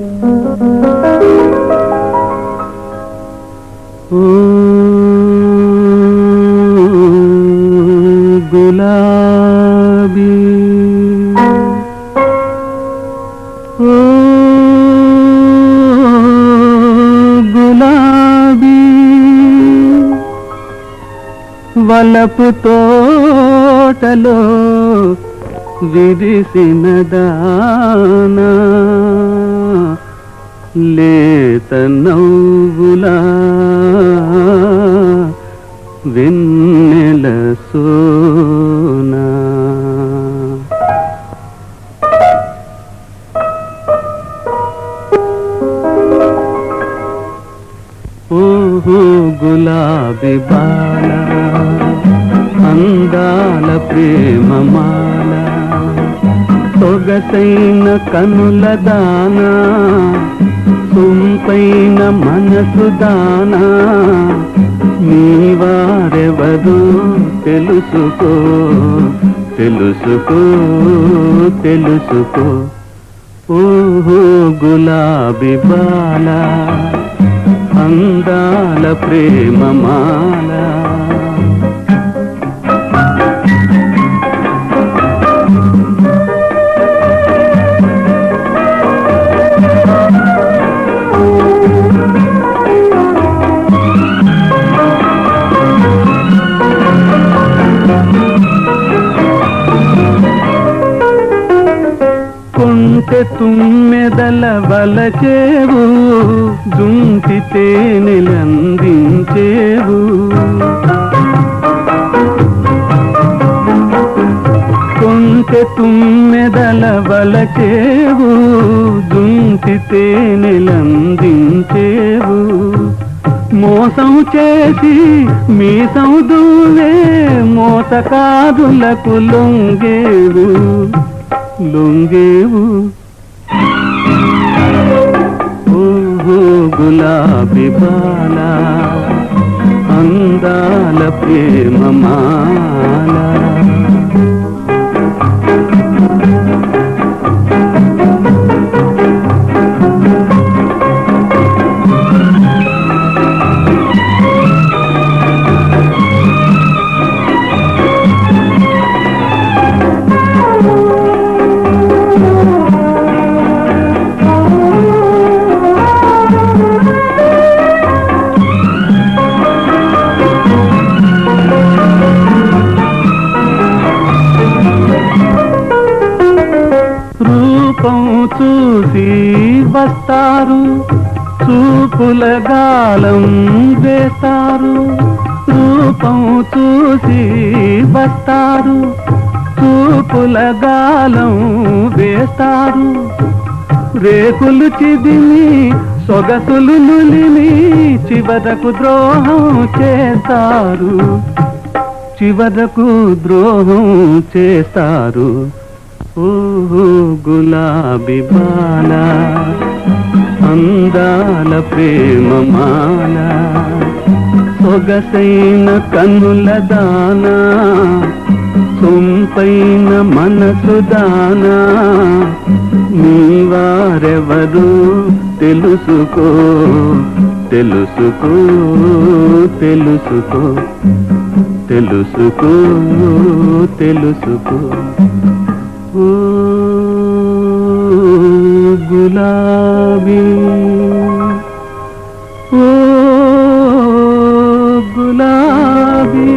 గులాబీ. గులాబీ. వలపు తోటలో విరిసిన దానా. లేత నవ్వులా వెన్నెల సోనా. ఓహో గులాబీ బాల అందాల ప్రేమమాల సొగసైన కనుల దానా సొంపైన మనసు దానా. నీవారెవరు తెలుసుకో తెలుసుకో తెలుసుకో. ఓహో గులాబీ బాల అందాల ప్రేమమాల కొంటె తుమ్మెదల వలచేవు జుంటి నిలందించేవు. కొంటె తుమ్మెదల వలచేవు జుంటి నిలందించేవు. మోసం చేసి మీసం దువ్వే మోసకాదులకు లొంగేవు. లొంగేవు. ఓహో గులాబీ బాల అందాల ప్రేమ మాలా. రూపం చూసి వస్తారు. చూపుల గాలం వేస్తారు. రూపం చూసి వస్తారు. చూపుల గాలం వేస్తారు. రేకులు చిదిమి సొగసులు నులిమి చివరకు ద్రోహం చేస్తారు. చివరకు ద్రోహం చేస్తారు. ఓహో గులాబీ బాల అందాల ప్రేమమాల సొగసైన కన్నుల దానా సొంపైన మనసు దానా. నీవారెవరు తెలుసుకో తెలుసుకో తెలుసుకో తెలుసుకో తెలుసుకో. ఓ గులాబీ ఓ గులాబీ